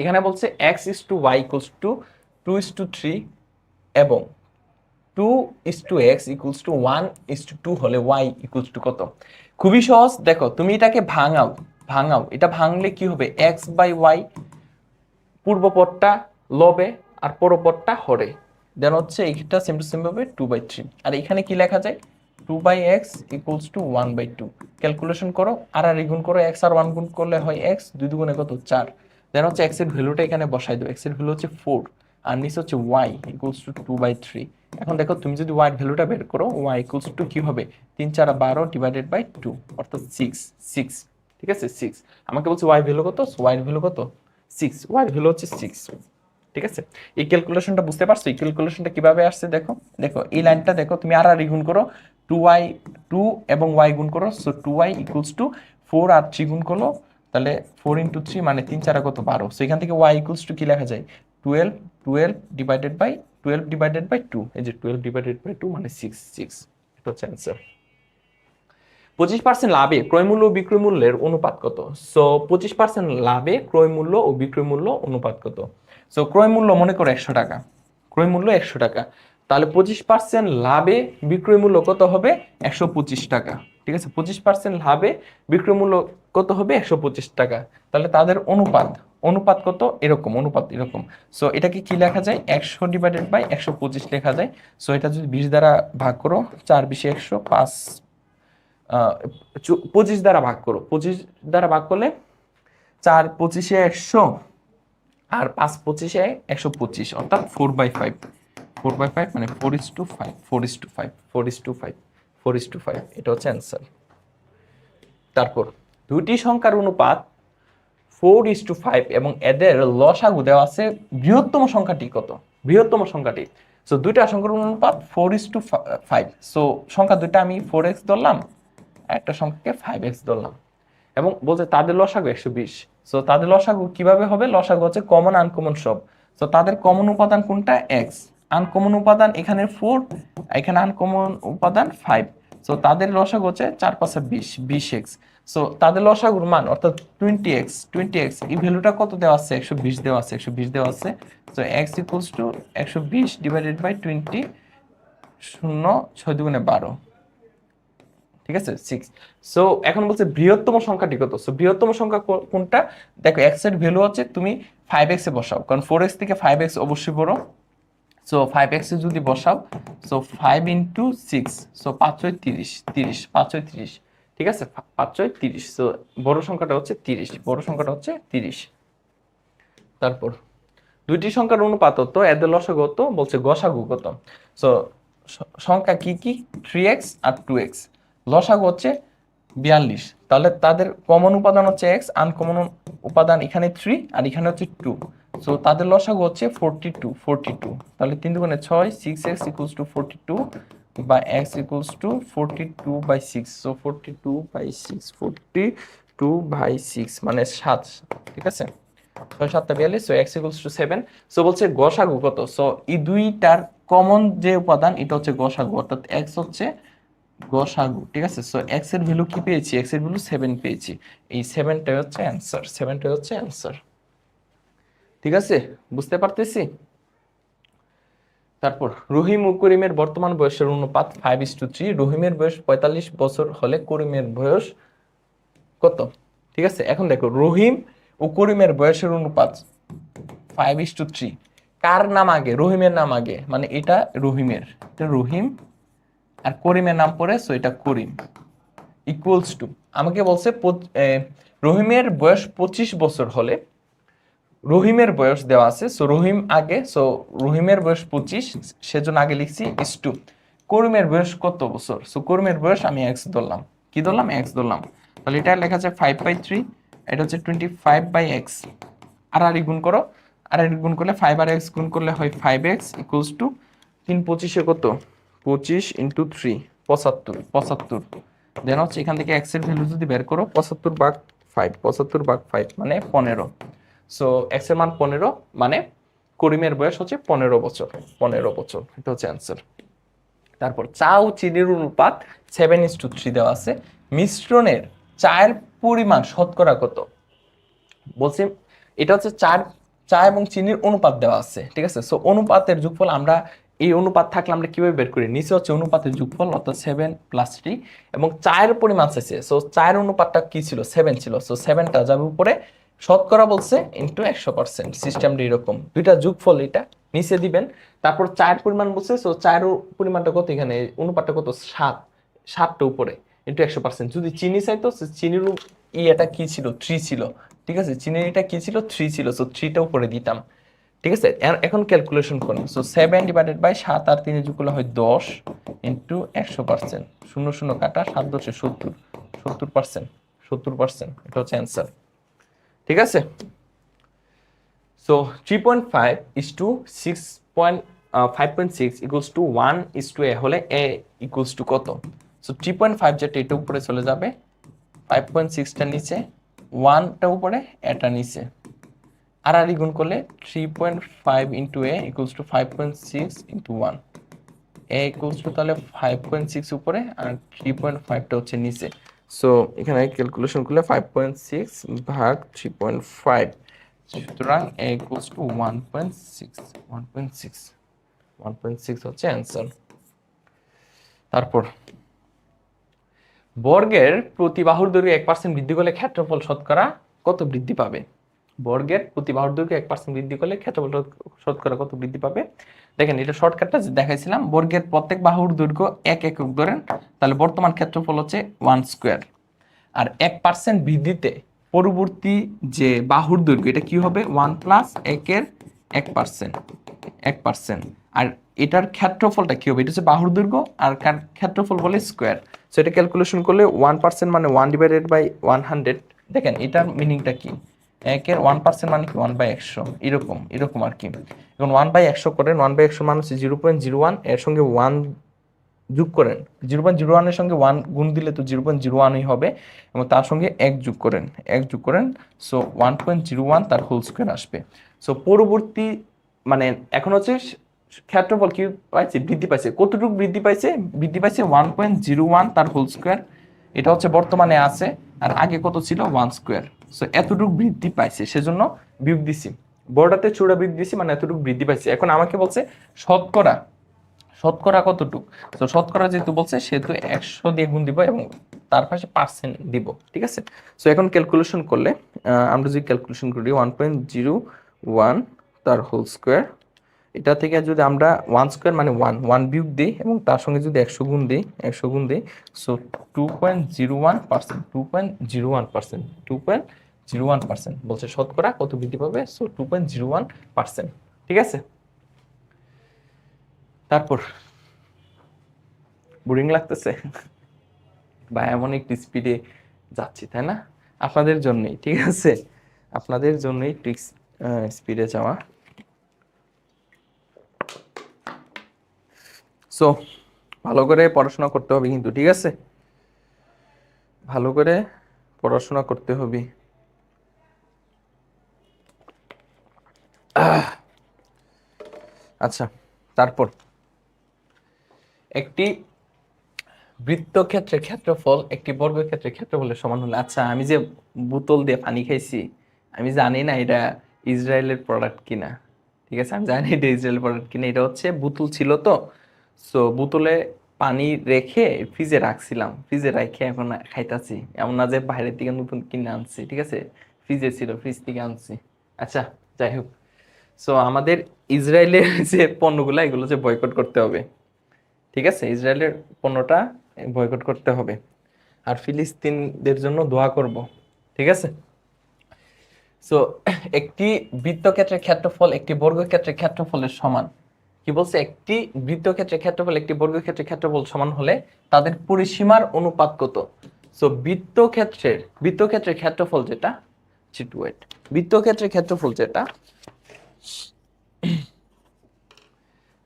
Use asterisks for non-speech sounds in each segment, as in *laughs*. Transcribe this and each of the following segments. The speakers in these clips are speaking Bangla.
এখানে বলছে x is to y equals to two is to three এবং two is to x equals to one is to two হলে ওয়াই ইকুয়ালস টু কত? খুবই সহজ। দেখো, তুমি এটাকে ভাঙাও ভাঙাও। এটা ভাঙলে কি হবে? X by Y Purba পূর্বপদটা লবে R পরপদটা Hare. Then হচ্ছে এইটা সেম টু সেম ভাবে টু বাই থ্রি আর এখানে কি লেখা যায়? Two by x equals to one by two calculation করো, আর আর গুণ করো এক্স আর ওয়ান গুণ করলে হয় এক্স দুই দুগুণে কত? চার। দেন হচ্ছে এক্সের ভ্যালুটা এখানে বসাই দেবো। এক্সের ভ্যালু হচ্ছে ফোর আর নিচে হচ্ছে y equals to two by three এখন দেখো, তুমি যদি ওয়াই ভ্যালুটা বের করো ওয়াই ইকুয়ালস টু কি হবে? তিন চার বারো ডিভাইডেড বাই টু অর্থাৎ সিক্স সিক্স ঠিক আছে? সিক্স আমাকে বলছে ওয়াই ভ্যালু কত? ওয়াই ভ্যালু কত? সিক্স ওয়াই ভ্যালু হচ্ছে সিক্স ঠিক আছে? এই ক্যালকুলেশনটা বুঝতে পারছ? এই ক্যালকুলেশনটা কীভাবে আসছে দেখো? দেখো, এই লাইনটা দেখো, তুমি আর আর গুণ করো টু ওয়াই টু এবং ওয়াই গুণ করো so two y equals to four R three গুণ করল তাহলে ফোর ইন্টু থ্রি মানে তিন চারা কত বারো? সো এখান থেকে ওয়াই ইকুয়ালস টু কি লেখা যায়? Twelve twelve divided by twelve divided by two এই যে টুয়েলভ ডিভাইডেড বাই টু মানে সিক্স সিক্স এটা হচ্ছে অ্যান্সার পঁচিশ পার্সেন্ট লাভে ক্রয় মূল্য ও বিক্রয় মূল্যের অনুপাত কত? সো পঁচিশ পার্সেন্ট লাভে ক্রয় মূল্য ও বিক্রয় মূল্য অনুপাত কত? সো ক্রয় মূল্য মনে করো একশো টাকা। ক্রয় মূল্য একশো টাকা। তাহলে পঁচিশ পার্সেন্ট লাভে বিক্রয় মূল্য কত হবে? একশো পঁচিশ টাকা। ঠিক আছে? পঁচিশ পার্সেন্ট লাভে বিক্রয় মূল্য কত হবে? একশো পঁচিশ টাকা। তাহলে তাদের অনুপাত অনুপাত কত? এরকম, অনুপাত এরকম। সো এটাকে কি লেখা যায়? একশো ডিভাইডেড বাই একশো পঁচিশ লেখা যায়। সো এটা যদি বিশ দ্বারা ভাগ করো, চার বিশে একশো, পাঁচ পঁচিশ দ্বারা ভাগ করো। পঁচিশ দ্বারা ভাগ করলে চার পঁচিশে একশো আর পাঁচ পঁচিশে একশো পঁচিশ, অর্থাৎ four by five four by five মানে four is to five four is to five four is to five four is to five এটা হচ্ছে অ্যান্সার তারপর দুটি সংখ্যার অনুপাত ফোর ইস টু ফাইভ এবং এদের লসাগু দেওয়া আছে বৃহত্তম সংখ্যাটি কত? বৃহত্তম সংখ্যাটি। সো দুইটা সংখ্যার অনুপাত four is to five so সংখ্যা দুইটা আমি ফোর এক্স ধরলাম, একটা সংখ্যাকে ফাইভ এক্স ধরলাম। এবং বলছে তাদের লসাগু একশো বিশ। সো তাদের লসাগু কীভাবে হবে? লসাগু হচ্ছে কমন আনকমন সব। সো তাদের কমন উপাদান কোনটা? এক্স আনকমন উপাদান এখানে ফোর এখানে আনকমন উপাদান ফাইভ সো তাদের লসাগু হচ্ছে চার পাঁচে বিশ বিশ এক্স। সো তাদের লসাগুর মান অর্থাৎ টোয়েন্টি এক্স টোয়েন্টি এক্স, এই ভ্যালুটা কত দেওয়া আছে? একশো বিশ দেওয়া আছে, একশো বিশ দেওয়া আছে। সো এক্স ইকুয়ালস টু একশো বিশ ডিভাইডেড বাই টোয়েন্টি শূন্য, ছয় দুগুণে বারো। ঠিক আছে? সিক্স সো এখন বলছে বৃহত্তম সংখ্যাটি কত? সো বৃহত্তম সংখ্যা কোনটা? দেখো এক্সের ভ্যালু হচ্ছে তুমি ফাইভ এক্সে বসাও। কারণ ফোর এক্স থেকে ফাইভ এক্স অবশ্যই বড়। সো ফাইভ এক্সে যদি বসাও so five into six so পাঁচ ছয় তিরিশ তিরিশ পাঁচ ছয় তিরিশ, ঠিক আছে? পাঁচ ছয় তিরিশ সো বড় সংখ্যাটা হচ্ছে তিরিশ, বড় সংখ্যাটা হচ্ছে তিরিশ। তারপর, দুইটি সংখ্যার অনুপাত হতো, এদের লসাগু হতো, বলছে গসাগু কত? সো, সংখ্যা কি কি? থ্রি এক্স আর টু এক্স লসাগু হচ্ছে বিয়াল্লিশ। তাহলে তাদের কমন উপাদান হচ্ছে এক্স আনকমন উপাদান এখানে থ্রি আর এখানে হচ্ছে টু সো তাদের লসাগু হচ্ছে ফোরটি টু ফোরটি টু তাহলে তিন দুগুণে ছয় six x equals to forty two বা x equals by six so forty two by six forty two by six মানে সাত, ঠিক আছে? So x equals to seven so বলছে গসাগু কত? সো এই দুইটার কমন যে উপাদান, এটা হচ্ছে গসাগু, অর্থাৎ এক্স হচ্ছে গসাগু, ঠিক আছে? সো এক্সের ভ্যালু কি পেয়েছি? এক্সের ভ্যালু সেভেন পেয়েছি। এই সেভেনটাই হচ্ছে অ্যান্সার সেভেনটাই হচ্ছে অ্যান্সার ঠিক আছে? বুঝতে পারতেছি? তারপর, রহিম ও করিমের বর্তমান বয়সের অনুপাত ফাইভ ইস টু থ্রি রহিমের বয়স পঁয়তাল্লিশ বছর হলে করিমের বয়স কত? ঠিক আছে, এখন দেখো, রহিম ও করিমের বয়সের অনুপাত ফাইভ ইস টু থ্রি কার নাম আগে? রহিমের নাম আগে। মানে এটা রহিমের। এটা রহিম আর করিমের নাম পড়ে সো এটা করিম। ইকুয়ালস টু আমাকে বলছে রহিমের বয়স পঁচিশ বছর হলে রহিমের বয়স দেওয়া আছে সো রহিম আগে সো রহিমের বয়স পঁচিশ, সেজন্য আগে লিখছি ইস টু করিমের বয়স কত বছর? সো করিমের বয়স আমি এক্স ধরলাম। কি ধরলাম? এক্স ধরলাম। তাহলে এটা লেখা আছে ফাইভ বাই থ্রি এটা হচ্ছে টোয়েন্টি ফাইভ বাই এক্স আর আর গুণ করো। আর আর গুণ করলে ফাইভ আর এক্স গুণ করলে হয় ফাইভ এক্স ইকুয়ালস টু তিন পঁচিশে কত? পঁচিশ ইন্টু থ্রি পঁচাত্তর পঁচাত্তর। দেন হচ্ছে এখান থেকে এক্সের ভ্যালু যদি বের করো, পঁচাত্তর বাঘ ফাইভ পঁচাত্তর বাঘ ফাইভ মানে পনেরো। সো এক্সের মান পনেরো মানে করিমের বয়স হচ্ছে পনেরো বছর পনেরো বছর, এটা হচ্ছে অ্যান্সার তারপর চা ও চিনির অনুপাত সেভেন ইস টু থ্রি দেওয়া আছে। মিশ্রণের চায়ের পরিমাণ শতকরা কত? বলছি, এটা হচ্ছে চার, চা এবং চিনির অনুপাত দেওয়া আছে, ঠিক আছে? সো অনুপাতের যোগফল আমরা, এই অনুপাত থাকলে আমরা কীভাবে বের করি? নিচে হচ্ছে অনুপাতের যোগফল, অর্থাৎ সেভেন প্লাস থ্রি এবং চায়ের পরিমাণ চাইছে। সো চায়ের অনুপাতটা কি ছিল? সেভেন ছিল। সো সেভেনটা যাবে উপরে শতকরা বলছে ইন্টু একশো পার্সেন্ট সিস্টেমটা এরকম। দুইটা যোগফল এটা, নিচে দিবেন। তারপর চায়ের পরিমাণ বলছে সো চায়ের পরিমাণটা কত এখানে? অনুপাতটা কত? সাত। সাতটা উপরে ইন্টু একশো পার্সেন্ট যদি চিনি চাইতো চিনির ই এটা কি ছিল? থ্রি ছিল। ঠিক আছে? চিনির এটা কি ছিল? থ্রি ছিল। সো থ্রিটা উপরে দিতাম। ঠিক আছে? এখন ক্যালকুলেশন করুন। সো সেভেন ডিভাইডেড বাই সাত আর তিনে যোগ করলে হয় দশ ইন্টু একশো পার্সেন্ট শূন্য শূন্য কাটা, সাত দশে সত্তর। সত্তর পার্সেন্ট সত্তর পার্সেন্ট এটা হচ্ছে অ্যান্সার ঠিক আছে? So three point five is to six point five point six equals to one is to A হলে এ ইকুয়ালস টু কত? সো থ্রি পয়েন্ট ফাইভ যেটা এটা উপরে চলে যাবে ফাইভ পয়েন্ট সিক্সটা নিচে ওয়ানটা উপরে এটা নিচে। আর আর গুণ করলে three point five into A equals to five point six into one A equals to তাহলে ফাইভ পয়েন্ট সিক্স উপরে আর থ্রি পয়েন্ট ফাইভটা হচ্ছে নিচে। সো এখানে ক্যালকুলেশন করলে ফাইভ পয়েন্ট সিক্স ভাগ থ্রি পয়েন্ট ফাইভ সুতরাং A to one point six one point six one point six হচ্ছে অ্যান্সার তারপর, বর্গের প্রতি বাহুর দৈর্ঘ্য এক পার্সেন্ট বৃদ্ধি করলে ক্ষেত্রফল শতকরা কত বৃদ্ধি পাবে? বর্গের প্রতি বাহুর দৈর্ঘ্য এক পার্সেন্ট বৃদ্ধি করলে ক্ষেত্রফল শত- শতকরা কত বৃদ্ধি পাবে? দেখেন, এটা শর্টকাটটা দেখাইছিলাম, বর্গের প্রত্যেক বাহুর দৈর্ঘ্য এক একক ধরেন, তাহলে বর্তমান ক্ষেত্রফল হচ্ছে ওয়ান স্কোয়ার আর এক পার্সেন্ট বৃদ্ধিতে পরবর্তী যে বাহুর দৈর্ঘ্য এটা কি হবে? ওয়ান প্লাস একের এক পার্সেন্ট এক পার্সেন্ট আর এটার ক্ষেত্রফলটা কি হবে? এটা হচ্ছে বাহুর দৈর্ঘ্য আর ক্ষেত্রফল বলে স্কোয়ার সো এটা ক্যালকুলেশন করলে ওয়ান পার্সেন্ট মানে one divided by one hundred দেখেন, এটার মিনিংটা কি? একের ওয়ান পার্সেন্ট মানে কি? ওয়ান বাই একশো। এরকম এরকম আর কি। এখন ওয়ান বাই একশো করেন ওয়ান বাই একশো মানে হচ্ছে জিরো পয়েন্ট জিরো ওয়ানের সঙ্গে ওয়ান যোগ করেন। জিরো পয়েন্ট জিরো ওয়ানের সঙ্গে ওয়ান গুণ দিলে তো জিরো পয়েন্ট জিরো ওয়ানই হবে, এবং তার সঙ্গে এক যোগ করেন, এক যোগ করেন so one point zero one তার হোল স্কোয়ার আসবে। সো পরবর্তী মানে এখন হচ্ছে ক্ষেত্রফল কি পাইছে? বৃদ্ধি পাইছে। কতটুকু বৃদ্ধি পাইছে? বৃদ্ধি পাইছে ওয়ান পয়েন্ট জিরো ওয়ান তার হোল স্কোয়ার এটা হচ্ছে বর্তমানে আছে। আর আগে কত ছিল? ওয়ান স্কোয়ার সো এতটুকু বৃদ্ধি পাইছে। সেজন্য বিয়োগ দিছি বড়টাতে চূড়া বৃদ্ধি দিছি মানে এতটুকু বৃদ্ধি পাইছে। এখন আমাকে বলছে শতকরা শতকরা কতটুক? তো শতকরা যেহেতু বলছে, সেহেতু একশো দিয়ে গুণ দিব এবং তার পাশে পার্সেন্ট দিব। ঠিক আছে? সো এখন ক্যালকুলেশন করলে আমরা যদি ক্যালকুলেশন করি ওয়ান পয়েন্ট জিরো ওয়ান তার হোল স্কোয়ার এটা থেকে যদি আমরা ওয়ান স্কোয়ার মানে ওয়ান ওয়ান বিয়োগ দিই এবং তার সঙ্গে যদি একশো গুণ দিই, একশো গুণ দিই so two point zero one percent two point zero one percent two point zero one percent বলছে শতকরা কত বৃদ্ধি পাবে? So two point zero one percent ঠিক আছে? তারপর বোরিং লাগতেছে। বা এমন একটি স্পিডে যাচ্ছি, তাই না? আপনাদের জন্যই, ঠিক আছে? আপনাদের জন্যই ঠিক স্পিডে যাওয়া সো ভালো করে পড়াশোনা করতে হবে কিন্তু, ঠিক আছে? ভালো করে পড়াশোনা করতে হবে। আচ্ছা তারপর। একটি বৃত্তক্ষেত্রের ক্ষেত্রফল, একটি বর্গক্ষেত্রের ক্ষেত্রফলের সমান হলে আচ্ছা আমি যে বোতল দিয়ে পানি খাইছি, আমি জানি না এটা ইসরায়েলের প্রোডাক্ট কিনা। ঠিক আছে, আমি জানি এটা ইসরায়েলের প্রোডাক্ট কিনা, এটা হচ্ছে বোতল ছিল তো সো বোতলে পানি রেখে ফ্রিজে রাখছিলাম। ফ্রিজে রেখে এখন খাইতাছি। এমন না যে বাইরের থেকে নতুন কিনে আনছি, ঠিক আছে? ফ্রিজে ছিল, ফ্রিজ থেকে আনছি। আচ্ছা যাই হোক। সো আমাদের ইসরায়েলের *laughs* যে পণ্যগুলো, এগুলো যে বয়কট করতে হবে, ঠিক আছে? ইসরায়েলের পণ্যটা বয়কট করতে হবে। আর ফিলিস্তিনদের জন্য দোয়া করব, ঠিক আছে? সো *clears throat* একটি বৃত্তক্ষেত্রের ক্ষেত্রফল, একটি বর্গক্ষেত্রের ক্ষেত্রফলের সমান। কি বলছে? একটি বৃত্তক্ষেত্রের ক্ষেত্রফল, একটি বর্গক্ষেত্রের ক্ষেত্রফল সমান হলে তাদের পরিসীমার অনুপাত কত? সো বৃত্তক্ষেত্রের বৃত্তক্ষেত্রের ক্ষেত্রফল যেটা ওয়েট বৃত্তক্ষেত্রের ক্ষেত্রফল যেটা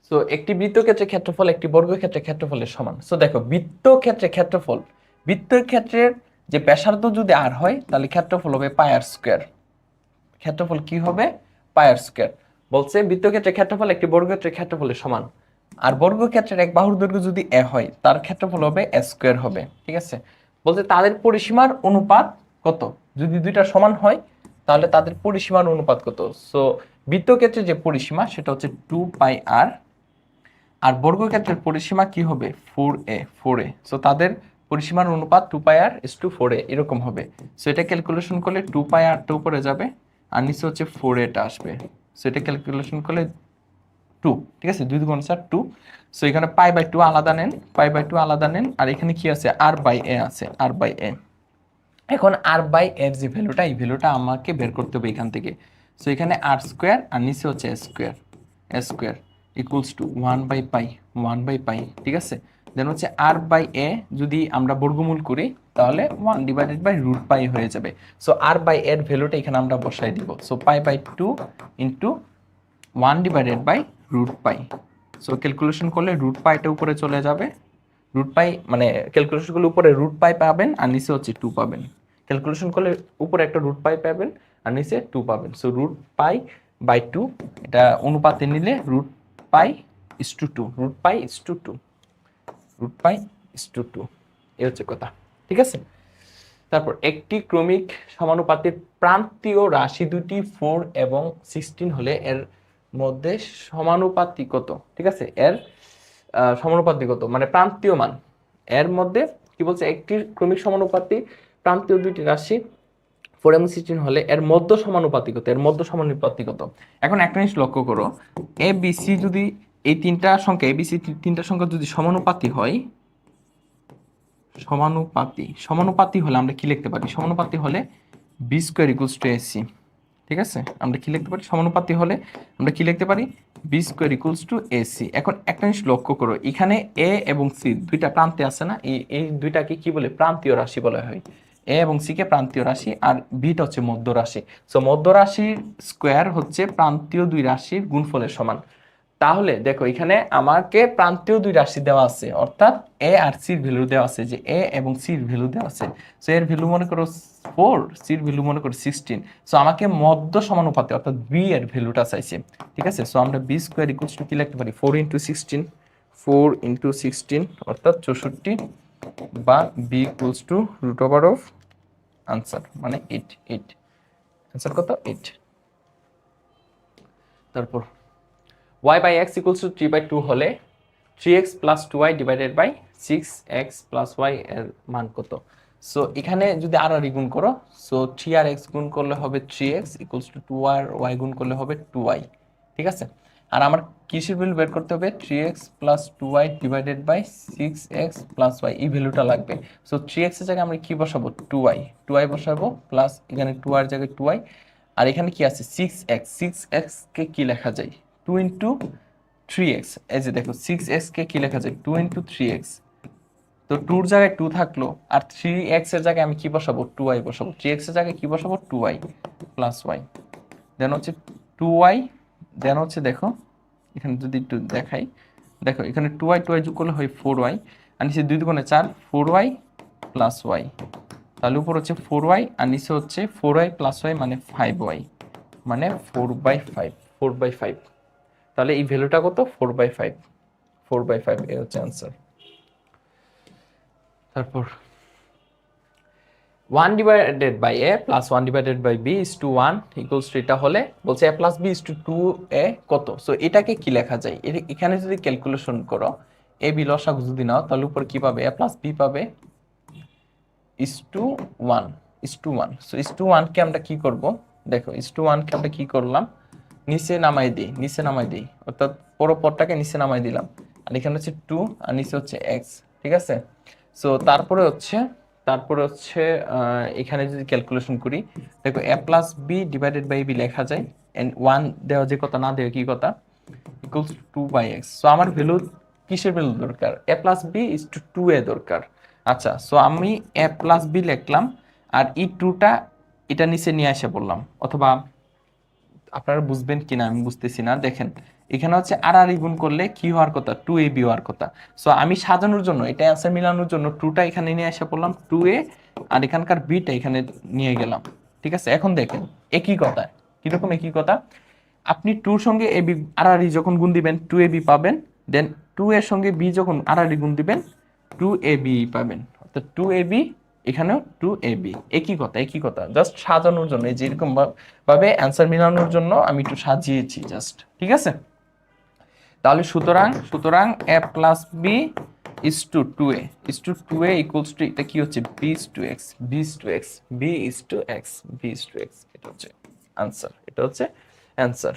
সো একটি বৃত্তক্ষেত্রের ক্ষেত্রফল, একটি বর্গক্ষেত্রের ক্ষেত্রফলের সমান। সো দেখো বৃত্তক্ষেত্রের ক্ষেত্রফল, বৃত্তের ক্ষেত্রের যে ব্যাসার্ধ যদি আর হয়, তাহলে ক্ষেত্রফল হবে পায়ার স্কোয়ার ক্ষেত্রফল কি হবে? পায়ার স্কোয়ার বলছে বৃত্তক্ষেত্রের ক্ষেত্রফল একটি বর্গক্ষেত্রের ক্ষেত্রফলের সমান। আর বর্গক্ষেত্রের এক বাহুর দৈর্ঘ্য যদি এ হয়, তার ক্ষেত্রফল হবে এ স্কোয়ার হবে, ঠিক আছে? বলছে তাদের পরিসীমার অনুপাত কত? যদি দুইটা সমান হয়, তাহলে তাদের পরিসীমার অনুপাত কত? সো বৃত্তক্ষেত্রের যে পরিসীমা, সেটা হচ্ছে টু পাই আর আর বর্গক্ষেত্রের পরিসীমা কি হবে? Four a four a so তাদের পরিসীমার অনুপাত টু পাই আর ইস টু ফোর এ এরকম হবে। সো এটা ক্যালকুলেশন করলে টু পাই আরটা উপরে যাবে, আর নিচে হচ্ছে ফোর এটা আসবে। সো এটা ক্যালকুলেশন করলে টু ঠিক আছে? দুই দুগুণ চার টু সো এখানে পাই বাই টু আলাদা নেন পাই বাই টু আলাদা নেন, আর এখানে কি আছে? আর বাই এ আছে আর বাই এ এখন আর বাই এর যে ভ্যালুটা এই ভ্যালুটা আমাকে বের করতে হবে এখান থেকে। সো এখানে আর স্কোয়ার আর নিচে হচ্ছে square square equals to one by pi one by pi ঠিক আছে? দেন হচ্ছে আর বাই এ যদি আমরা বর্গমূল করি, তাহলে one divided by root pi হয়ে যাবে। সো আর বাই এর ভ্যালুটা এখানে আমরা বসাই দিব। So pi by two into one divided by root pi so calculation করলে রুট পাইটা উপরে চলে যাবে। রুট পাই মানে ক্যালকুলেশন করলে উপরে রুট পাই পাবেন আর নিচে হচ্ছে টু পাবেন। ক্যালকুলেশন করলে উপরে একটা রুট পাই পাবেন আর নিচে টু পাবেন। So root pi by two এটা অনুপাতে নিলে root pi is to two root pi is to two root pi is to two এ হচ্ছে কথা। ঠিক আছে? তারপর একটি ক্রমিক সমানুপাতির প্রান্তীয় রাশি দুটি ফোর এবং সিক্সটিন হলে এর মধ্যে সমানুপাতি কত ঠিক আছে? এর আহ, সমানুপাতি কত মানে প্রান্তীয় মান। এর মধ্যে কি বলছে? একটি ক্রমিক সমানুপাতি প্রান্তীয় দুইটি রাশি ফোর এবং সিক্সটিন হলে এর মধ্য সমানুপাতি কত এর মধ্য সমানুপাতি কত এখন একটা জিনিস লক্ষ্য করো। এ বি সি যদি এই তিনটা সংখ্যা এ বি সি তিনটা সংখ্যা যদি সমানুপাতি হয়, সমানুপাতি সমানুপাতি হলে আমরা কি লিখতে পারি? সমানুপাতি হলে b square equals to AC ঠিক আছে? আমরা কি লিখতে পারি? সমানুপাতি হলে আমরা কি লিখতে পারি? B square equals to AC এখন একটা জিনিস লক্ষ্য করো, এখানে এ এবং সি দুইটা প্রান্তে আছে না? এই এই দুইটাকে কি বলে? প্রান্তীয় রাশি বলা হয়। এ এবং সি কে প্রান্তীয় রাশি আর বিটা হচ্ছে মধ্য রাশি সো মধ্য রাশির স্কোয়ার হচ্ছে প্রান্তীয় দুই রাশির গুণফলের সমান। তাহলে দেখো এখানে আমাকে প্রান্তীয় দুই রাশি দেওয়া আছে, অর্থাৎ এ আর সির ভ্যালু দেওয়া আছে, যে এ এবং সির ভ্যালু দেওয়া আছে। সো এর ভ্যালু মনে করো ফোর সির ভ্যালু মনে করো সিক্সটিন সো আমাকে মধ্য সমানুপাতে, অর্থাৎ বি এর ভ্যালুটা চাইছে। ঠিক আছে? সো আমরা বি স্কোয়ার ইকুয়ালস টু কি লিখতে পারি? Four into sixteen four into sixteen অর্থাৎ চৌষট্টি বা b equals to root over of answer মানে এইট এইট আনসার কত? এইট তারপর y by x equals to three by two হলে three x plus two y divided by six x plus y এর মান কত? সো এখানে যদি আর আর গুণ করো সো থ্রি আর এক্স গুণ করলে হবে three x equals to two R y গুণ করলে হবে টু ওয়াই ঠিক আছে? আর আমার কিসের ভ্যালু বের করতে হবে? Three x plus two y divided by six x plus y এই ভ্যালুটা লাগবে। সো থ্রি এক্সের জায়গায় আমরা কি বসাবো? টু ওয়াই টু ওয়াই বসাবো প্লাস এখানে টু আর জায়গায় টু ওয়াই আর এখানে কি আছে? সিক্স এক্স সিক্স এক্সকে কি লেখা যায়? টু ইন্টু থ্রি এক্স এই যে দেখো সিক্স এক্সকে কি লেখা যায়? টু ইন্টু থ্রি এক্স তো টুর জায়গায় টু থাকল, আর থ্রি এক্সের জায়গায় আমি কি বসাবো? টু ওয়াই বসাবো। থ্রি এক্সের জায়গায় কি বসাবো? Two y plus y then হচ্ছে টু ওয়াই দেন হচ্ছে দেখো, এখানে যদি একটু দেখাই, দেখো, এখানে টু ওয়াই টু ওয়াই যোগ করলে হয় ফোর ওয়াই আর নিচে দুই দুগুণে চার ফোর ওয়াই প্লাস ওয়াই তাহলে উপর হচ্ছে ফোর ওয়াই আর নিচে হচ্ছে ফোর ওয়াই প্লাস ওয়াই মানে ফাইভ ওয়াই মানে four by five four by five তাহলে এই ভ্যালুটা কত? Four by five four by five এ হচ্ছে আনসার তারপর one divided by a plus one divided by b is to one equals to এটা হলে বলছে a plus b is to two a কত? সো এটাকে কি লেখা যায়? এখানে যদি ক্যালকুলেশন করো এ বি লসাগু যদি নাও, তাহলে উপর কি পাবে? এ প্লাস বি পাবে is to one is to one so is to ওয়ানকে আমরা কি করব? দেখো ইস টু ওয়ানকে আমরা কি করলাম? নিচে নামাই দিই, নিচে নামাই দিই। অর্থাৎ পুরো পদটাকে নিচে নামাই দিলাম। আর এখানে হচ্ছে টু আর নিচে হচ্ছে এক্স ঠিক আছে? সো তারপরে হচ্ছে তারপরে হচ্ছে এখানে যদি ক্যালকুলেশন করি, দেখো a plus b divided by b লেখা যায় এন্ড ওয়ান দেওয়া যে কথা, না দেওয়া কি কথা? Equals to by x so আমার ভ্যালু কিসের ভ্যালু দরকার? A plus b is to two a দরকার। আচ্ছা সো আমি এ প্লাস বি লিখলাম, আর ই টুটা এটা নিচে নিয়ে এসে বললাম অথবা আপনারা বুঝবেন কিনা, আমি বুঝতেছি না। দেখেন, এখানে হচ্ছে আর আর গুণ করলে কি হওয়ার কথা? টু এ বি হওয়ার কথা। সো আমি সাজানোর জন্য, এটা অ্যান্সার মিলানোর জন্য টুটা এখানে নিয়ে এসে পড়লাম টু এ আর এখানকার বিটা এখানে নিয়ে গেলাম। ঠিক আছে? এখন দেখেন, একই কথা। কীরকম একই কথা? আপনি টুর সঙ্গে এ বি আর আর যখন গুণ দিবেন টু এ বি পাবেন দেন টু এর সঙ্গে বি যখন আর আর গুণ দিবেন টু এ বি পাবেন। অর্থাৎ টু এ বি এখানেও টু এ বি একই কথা একই কথা। জাস্ট সাজানোর জন্য, এই যেরকম ভাবে অ্যান্সার মিলানোর জন্য আমি একটু সাজিয়েছি জাস্ট ঠিক আছে? তাহলে সুতরাং সুতরাং a plus b is to two a is to two a equals to এটা কি হচ্ছে? B is to x b is to x b is to x b is to x এটা হচ্ছে আনসার এটা হচ্ছে অ্যান্সার